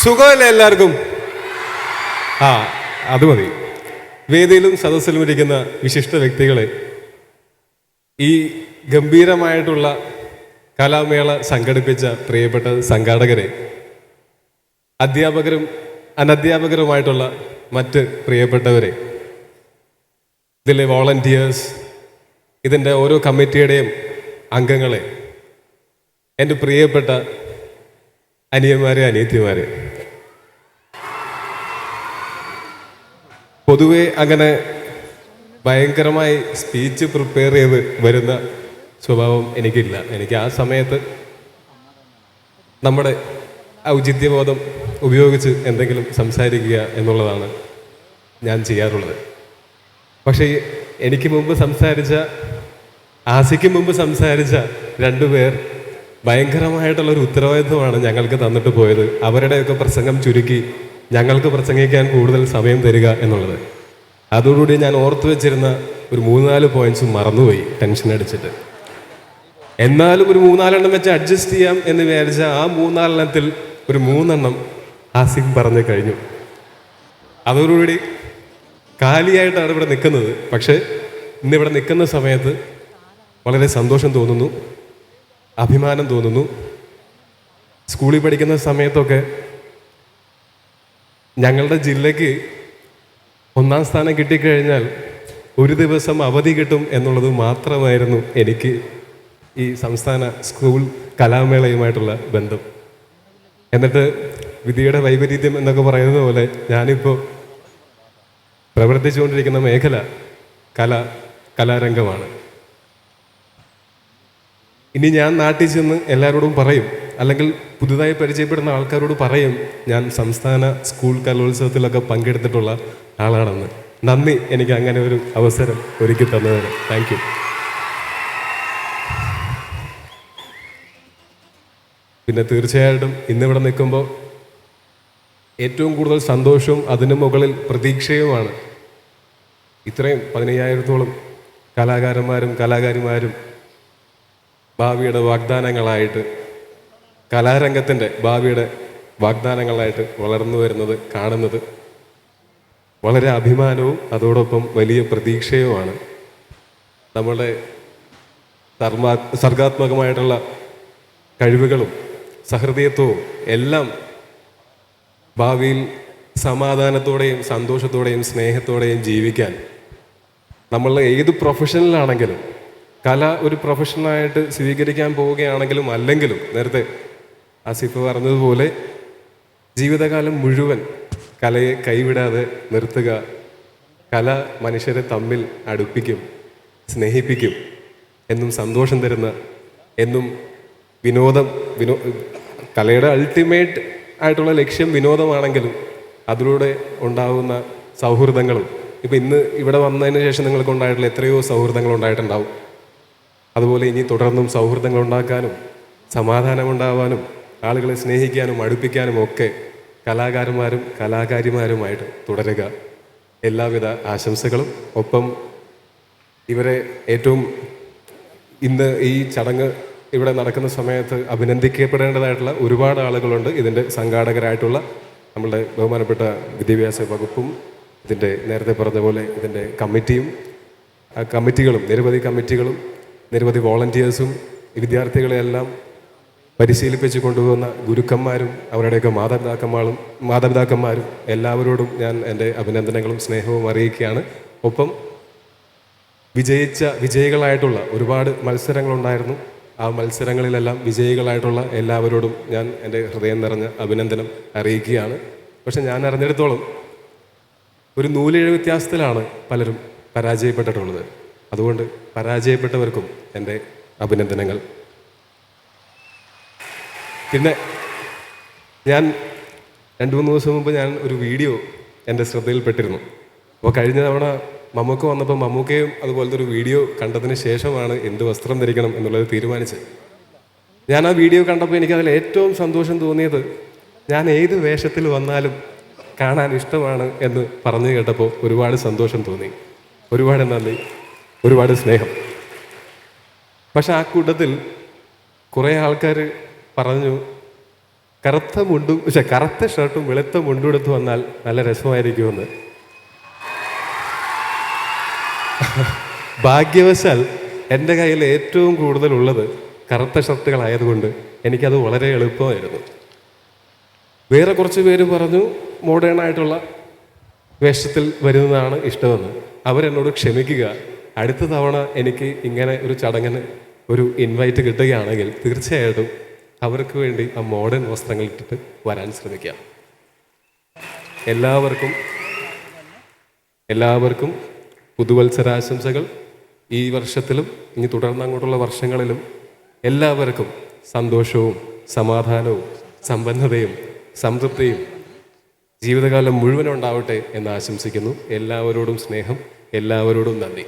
സുഖമല്ലേ എല്ലാവർക്കും? ആ അത് മതി. വേദിയിലും സദസ്സിലും ഇരിക്കുന്ന വിശിഷ്ട വ്യക്തികളെ ഈ ഗംഭീരമായിട്ടുള്ള കലാമേള സംഘടിപ്പിച്ച പ്രിയപ്പെട്ട സംഘാടകരെ അധ്യാപകരും അനധ്യാപകരുമായിട്ടുള്ള മറ്റ് പ്രിയപ്പെട്ടവരെ ഇതിലെ വോളണ്ടിയേഴ്സ് ഇതിന്റെ ഓരോ കമ്മിറ്റിയുടെയും അംഗങ്ങളെ എന്റെ പ്രിയപ്പെട്ട അനിയന്മാരെ അനിയത്തിമാരെ പൊതുവെ അങ്ങനെ ഭയങ്കരമായി സ്പീച്ച് പ്രിപ്പയർ ചെയ്ത് വരുന്ന സ്വഭാവം എനിക്കില്ല. എനിക്ക് ആ സമയത്ത് നമ്മുടെ ഔചിത്യബോധം ഉപയോഗിച്ച് എന്തെങ്കിലും സംസാരിക്കുക എന്നുള്ളതാണ് ഞാൻ ചെയ്യാറുള്ളത്. പക്ഷേ എനിക്ക് മുമ്പ് സംസാരിച്ച ആസിക്ക് മുമ്പ് സംസാരിച്ച രണ്ടുപേർ ഭയങ്കരമായിട്ടുള്ളൊരു ഉത്തരവാദിത്വമാണ് ഞങ്ങൾക്ക് തന്നിട്ട് പോയത്. അവരുടെയൊക്കെ പ്രസംഗം ചുരുക്കി ഞങ്ങൾക്ക് പ്രസംഗിക്കാൻ കൂടുതൽ സമയം തരിക എന്നുള്ളത്. അതോടുകൂടി ഞാൻ ഓർത്തു വെച്ചിരുന്ന ഒരു മൂന്നാൽ പോയിന്റ്സും മറന്നുപോയി ടെൻഷൻ അടിച്ചിട്ട്. എന്നാലും ഒരു മൂന്നാലെണ്ണം വെച്ച് അഡ്ജസ്റ്റ് ചെയ്യാം എന്ന് വിചാരിച്ച ആ മൂന്നാലെണ്ണത്തിൽ ഒരു മൂന്നെണ്ണം ആസിഫ് പറഞ്ഞു കഴിഞ്ഞു. അതോടുകൂടി കാലിയായിട്ടാണ് ഇവിടെ നിൽക്കുന്നത്. പക്ഷേ ഇന്നിവിടെ നിൽക്കുന്ന സമയത്ത് വളരെ സന്തോഷം തോന്നുന്നു അഭിമാനം തോന്നുന്നു. സ്കൂളിൽ പഠിക്കുന്ന സമയത്തൊക്കെ ഞങ്ങളുടെ ജില്ലയ്ക്ക് ഒന്നാം സ്ഥാനം കിട്ടിക്കഴിഞ്ഞാൽ ഒരു ദിവസം അവധി കിട്ടും എന്നുള്ളത് മാത്രമായിരുന്നു എനിക്ക് ഈ സംസ്ഥാന സ്കൂൾ കലാമേളയുമായിട്ടുള്ള ബന്ധം. എന്നിട്ട് വിധിയുടെ വൈപരീത്യം എന്നൊക്കെ പറയുന്നത് പോലെ ഞാനിപ്പോൾ പ്രവർത്തിച്ചുകൊണ്ടിരിക്കുന്ന മേഖല കല കലാരംഗമാണ്. ഇനി ഞാൻ നാട്ടിൽ ചെന്ന് എല്ലാവരോടും പറയും അല്ലെങ്കിൽ പുതുതായി പരിചയപ്പെടുന്ന ആൾക്കാരോട് പറയും ഞാൻ സംസ്ഥാന സ്കൂൾ കലോത്സവത്തിലൊക്കെ പങ്കെടുത്തിട്ടുള്ള ആളാണെന്ന്. നന്ദി എനിക്ക് അങ്ങനെ ഒരു അവസരം ഒരുക്കി തന്നതിന്. Thank you. പിന്നെ തീർച്ചയായിട്ടും ഇന്നിവിടെ നിൽക്കുമ്പോൾ ഏറ്റവും കൂടുതൽ സന്തോഷവും അതിനു മുകളിൽ പ്രതീക്ഷയുമാണ്. ഇത്രയും പതിനയ്യായിരത്തോളം കലാകാരന്മാരും കലാകാരിമാരും ഭാവിയുടെ വാഗ്ദാനങ്ങളായിട്ട് കലാരംഗത്തിന്റെ ഭാവിയുടെ വാഗ്ദാനങ്ങളായിട്ട് വളർന്നു വരുന്നത് കാണുന്നത് വളരെ അഭിമാനവും അതോടൊപ്പം വലിയ പ്രതീക്ഷയുമാണ്. നമ്മുടെ സർമാ സർഗാത്മകമായിട്ടുള്ള കഴിവുകളും സഹൃദയത്വവും എല്ലാം ഭാവിയിൽ സമാധാനത്തോടെയും സന്തോഷത്തോടെയും സ്നേഹത്തോടെയും ജീവിക്കാൻ നമ്മൾ ഏത് പ്രൊഫഷനിലാണെങ്കിലും കല ഒരു പ്രൊഫഷനായിട്ട് സ്വീകരിക്കാൻ പോവുകയാണെങ്കിലും അല്ലെങ്കിലും നേരത്തെ ആസിഫ് പറഞ്ഞതുപോലെ ജീവിതകാലം മുഴുവൻ കലയെ കൈവിടാതെ നിർത്തുക കല മനുഷ്യരെ തമ്മിൽ അടുപ്പിക്കും സ്നേഹിപ്പിക്കും എന്നും സന്തോഷം തരുന്ന എന്നും വിനോദം വിനോ കലയുടെ അൾട്ടിമേറ്റ് ആയിട്ടുള്ള ലക്ഷ്യം വിനോദമാണെങ്കിലും അതിലൂടെ ഉണ്ടാകുന്ന സൗഹൃദങ്ങളും. ഇപ്പം ഇന്ന് ഇവിടെ വന്നതിന് ശേഷം നിങ്ങൾക്ക് ഉണ്ടായിട്ടുള്ള എത്രയോ സൗഹൃദങ്ങൾ ഉണ്ടായിട്ടുണ്ടാവും. അതുപോലെ ഇനി തുടർന്നും സൗഹൃദങ്ങൾ ഉണ്ടാക്കാനും സമാധാനമുണ്ടാവാനും ആളുകളെ സ്നേഹിക്കാനും അടുപ്പിക്കാനും ഒക്കെ കലാകാരന്മാരും കലാകാരിമാരുമായിട്ട് തുടരുക. എല്ലാവിധ ആശംസകളും. ഒപ്പം ഇവരെ ഏറ്റവും ഇന്ന് ഈ ചടങ്ങ് ഇവിടെ നടക്കുന്ന സമയത്ത് അഭിനന്ദിക്കപ്പെടേണ്ടതായിട്ടുള്ള ഒരുപാട് ആളുകളുണ്ട്. ഇതിന്റെ സംഘാടകരായിട്ടുള്ള നമ്മളുടെ ബഹുമാനപ്പെട്ട വിദ്യാഭ്യാസ വകുപ്പും ഇതിന്റെ നേരത്തെ പറഞ്ഞ പോലെ ഇതിന്റെ കമ്മിറ്റിയും കമ്മിറ്റികളും നിരവധി കമ്മിറ്റികളും നിരവധി വോളണ്ടിയേഴ്സും വിദ്യാർത്ഥികളെയെല്ലാം പരിശീലിപ്പിച്ച് കൊണ്ടുപോകുന്ന ഗുരുക്കന്മാരും അവരുടെയൊക്കെ മാതാപിതാക്കന്മാരും മാതാപിതാക്കന്മാരും എല്ലാവരോടും ഞാൻ എന്റെ അഭിനന്ദനങ്ങളും സ്നേഹവും അറിയിക്കുകയാണ്. ഒപ്പം വിജയിച്ച വിജയികളായിട്ടുള്ള ഒരുപാട് മത്സരങ്ങളുണ്ടായിരുന്നു. ആ മത്സരങ്ങളിലെല്ലാം വിജയികളായിട്ടുള്ള എല്ലാവരോടും ഞാൻ എന്റെ ഹൃദയം നിറഞ്ഞ അഭിനന്ദനം അറിയിക്കുകയാണ്. പക്ഷെ ഞാൻ അറിഞ്ഞിടത്തോളം ഒരു നൂലിഴ വ്യത്യാസത്തിലാണ് പലരും പരാജയപ്പെട്ടിട്ടുള്ളത്. അതുകൊണ്ട് പരാജയപ്പെട്ടവർക്കും എന്റെ അഭിനന്ദനങ്ങൾ. പിന്നെ ഞാൻ രണ്ട് മൂന്ന് ദിവസം മുമ്പ് ഞാൻ ഒരു വീഡിയോ എന്റെ ശ്രദ്ധയിൽപ്പെട്ടിരുന്നു. അപ്പോൾ കഴിഞ്ഞ തവണ മമ്മൂക്ക വന്നപ്പോൾ മമ്മൂക്കയും അതുപോലത്തെ ഒരു വീഡിയോ കണ്ടതിന് ശേഷമാണ് എന്ത് വസ്ത്രം ധരിക്കണം എന്നുള്ളത് തീരുമാനിച്ചത്. ഞാൻ ആ വീഡിയോ കണ്ടപ്പോൾ എനിക്കതിൽ ഏറ്റവും സന്തോഷം തോന്നിയത് ഞാൻ ഏത് വേഷത്തിൽ വന്നാലും കാണാൻ ഇഷ്ടമാണ് എന്ന് പറഞ്ഞു കേട്ടപ്പോൾ ഒരുപാട് സന്തോഷം തോന്നി. ഒരുപാട് നന്ദി. ഒരുപാട് സ്നേഹം. പക്ഷെ ആ കൂട്ടത്തിൽ കുറേ ആൾക്കാർ പറഞ്ഞു കറുത്ത മുണ്ടും പക്ഷെ കറുത്ത ഷർട്ടും വെളുത്ത മുണ്ടും എടുത്ത് വന്നാൽ നല്ല രസമായിരിക്കുമെന്ന്. ഭാഗ്യവശാൽ എന്റെ കയ്യിൽ ഏറ്റവും കൂടുതലുള്ളത് കറുത്ത ഷർട്ടുകളായതുകൊണ്ട് എനിക്കത് വളരെ എളുപ്പമായിരുന്നു. വേറെ കുറച്ച് പേര് പറഞ്ഞു മോഡേൺ ആയിട്ടുള്ള വേഷത്തിൽ വരുന്നതാണ് ഇഷ്ടമെന്ന്. അവരെന്നോട് ക്ഷമിക്കുക. അടുത്ത തവണ എനിക്ക് ഇങ്ങനെ ഒരു ചടങ്ങിന് ഒരു ഇൻവൈറ്റ് കിട്ടുകയാണെങ്കിൽ തീർച്ചയായിട്ടും അവർക്ക് വേണ്ടി ആ മോഡേൺ വസ്ത്രങ്ങൾ ഇട്ടിട്ട് വരാൻ ശ്രമിക്കുക. എല്ലാവർക്കും എല്ലാവർക്കും പുതുവത്സരാശംസകൾ. ഈ വർഷത്തിലും ഇനി തുടർന്ന് അങ്ങോട്ടുള്ള വർഷങ്ങളിലും എല്ലാവർക്കും സന്തോഷവും സമാധാനവും സമ്പന്നതയും സംതൃപ്തിയും ജീവിതകാലം മുഴുവൻ ഉണ്ടാവട്ടെ എന്ന് ആശംസിക്കുന്നു. എല്ലാവരോടും സ്നേഹം എല്ലാവരോടും നന്ദി.